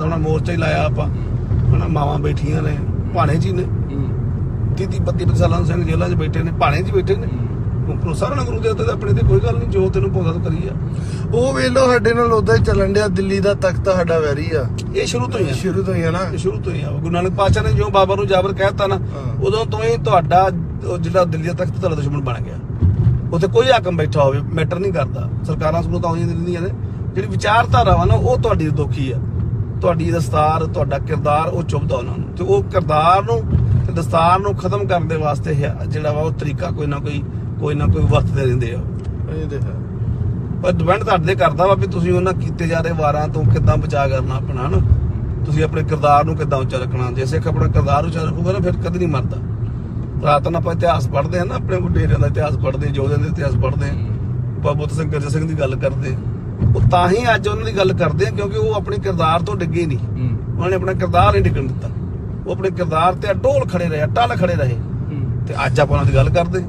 ਦਾ ਹੁਣ ਮੋਰਚਾ ਹੀ ਲਾਇਆ ਆਪਾਂ। ਹਨਾ ਮਾਵਾਂ ਬੈਠੀਆਂ ਨੇ ਭਾਣੇ ਜੀ ਨੇ। 30 32 ਸਾਲਾਂ ਦੇ ਸਿੰਘ ਜੇਲ੍ਹਾਂ 'ਚ ਬੈਠੇ ਨੇ ਭਾਣੇ 'ਚ ਬੈਠੇ ਨੇ। ਉਹ ਸਾਰਾ ਨਾ ਗੁਰੂ ਦੇ ਉੱਤੇ ਤਾਂ ਆਪਣੇ ਤੇ ਕੋਈ ਗੱਲ ਨਹੀਂ ਜੋ ਤੈਨੂੰ ਪੌਦਾ ਤੂੰ ਕਰੀ ਆ। ਉਹ ਵੇਲੋ ਸਾਡੇ ਨਾਲ ਉਦਾਂ ਹੀ ਚੱਲਣ ਡਿਆ ਦਿੱਲੀ ਦਾ ਤਖਤ ਸਾਡਾ ਵੈਰੀ ਆ। ਇਹ ਸ਼ੁਰੂ ਤੋਂ ਹੀ ਆ। ਸ਼ੁਰੂ ਤੋਂ ਹੀ ਆ ਨਾ। ਇਹ ਸ਼ੁਰੂ ਤੋਂ ਹੀ ਆ। ਗੁਰੂ ਨਾਨਕ ਪਾਤਸ਼ਾਹ ਨੇ ਜੋ ਬਾਬਾ ਨੂੰ ਜਾਬਰ ਕਹਿਤਾ ਨਾ। ਉਦੋਂ ਤੋਂ ਹੀ ਤੁਹਾਡਾ ਉਹ ਜਿਹੜਾ ਦਿੱਲੀ ਦਾ ਤਖਤ ਤੁਹਾਡਾ ਦੁਸ਼ਮਣ ਬਣ ਗਿਆ। ਉੱਥੇ ਕੋਈ ਹਾਕਮ ਬੈਠਾ ਹੋਵੇ ਮੈਟਰ ਨਹੀਂ ਕਰਦਾ। ਸਰਕਾਰਾਂ ਸਗੋਂ ਤਾਂ ਆਉਂਦੀਆਂ ਰਹਿੰਦੀਆਂ ਨੇ। ਜਿਹੜੀ ਵਿਚਾਰਧਾਰਾ ਵਾ ਨਾ ਉਹ ਤੁਹਾਡੀ ਦੁਖੀ ਆ। ਤੁਹਾਡੀ ਦਸਤਾਰ ਤੁਹਾਡਾ ਕਿਰਦਾਰ ਉਹ ਚੁੱਭਦਾ ਉਹਨਾਂ ਨੂੰ। ਤੇ ਉਹ ਕਿਰਦਾਰ ਨੂੰ ਤੇ ਦਸਤਾਰ ਨੂੰ ਖਤਮ ਕਰਨ ਦੇ ਵਾਸਤੇ ਜਿਹੜਾ ਵਾ ਉਹ ਤਰੀਕਾ ਕੋਈ ਨਾ ਕੋਈ ਕੋਈ ਨਾ ਕੋਈ ਵਰਤਦੇ ਰਹਿੰਦੇ ਆ ਇਹ ਪਰ ਡਿਪੈਂਡ ਤੁਹਾਡੇ ਕਰਦਾ ਵਾ ਵੀ ਤੁਸੀਂ ਉਹਨਾਂ ਕੀਤੇ ਜਾ ਰਹੇ ਵਾਰਾਂ ਤੋਂ ਕਿੱਦਾਂ ਬਚਾ ਕਰਨਾ ਆਪਣਾ ਹਨਾ? ਤੁਸੀਂ ਆਪਣੇ ਕਿਰਦਾਰ ਨੂੰ ਕਿੱਦਾਂ ਉੱਚਾ ਰੱਖਣਾ। ਜੇ ਸਿੱਖ ਆਪਣਾ ਕਿਰਦਾਰ ਉੱਚਾ ਰੱਖੂਗਾ ਨਾ ਫਿਰ ਕਦੇ ਨਹੀਂ ਮਰਦਾ। ਰਾਤ ਨੂੰ ਆਪਾਂ ਇਤਿਹਾਸ ਪੜ੍ਹਦੇ ਆ ਨਾ ਆਪਣੇ ਵਡੇਰਿਆਂ ਦਾ ਇਤਿਹਾਸ ਪੜ੍ਹਦੇ ਯੋਧਿਆਂ ਦਾ ਇਤਿਹਾਸ ਪੜ੍ਹਦੇ ਆ। ਬਾਬਾ ਬੁੱਧ ਸਿੰਘ ਗੁਰਜਰ ਸਿੰਘ ਦੀ ਗੱਲ ਕਰਦੇ ਉਹ ਤਾਂ ਹੀ ਅੱਜ ਉਹਨਾਂ ਦੀ ਗੱਲ ਕਰਦੇ ਆ ਕਿਉਂਕਿ ਉਹ ਆਪਣੇ ਕਿਰਦਾਰ ਤੋਂ ਡਿੱਗੇ ਨਹੀਂ। ਉਹਨਾਂ ਨੇ ਆਪਣਾ ਕਿਰਦਾਰ ਨਹੀਂ ਡਿੱਗਣ ਦਿੱਤਾ। ਉਹ ਆਪਣੇ ਕਿਰਦਾਰ ਤੇ ਅਡੋਲ ਖੜੇ ਰਹੇ ਅਟਲ ਖੜੇ ਰਹੇ। ਤੇ ਅੱਜ ਆਪਾਂ ਉਹਨਾਂ ਦੀ ਗੱਲ ਕਰਦੇ।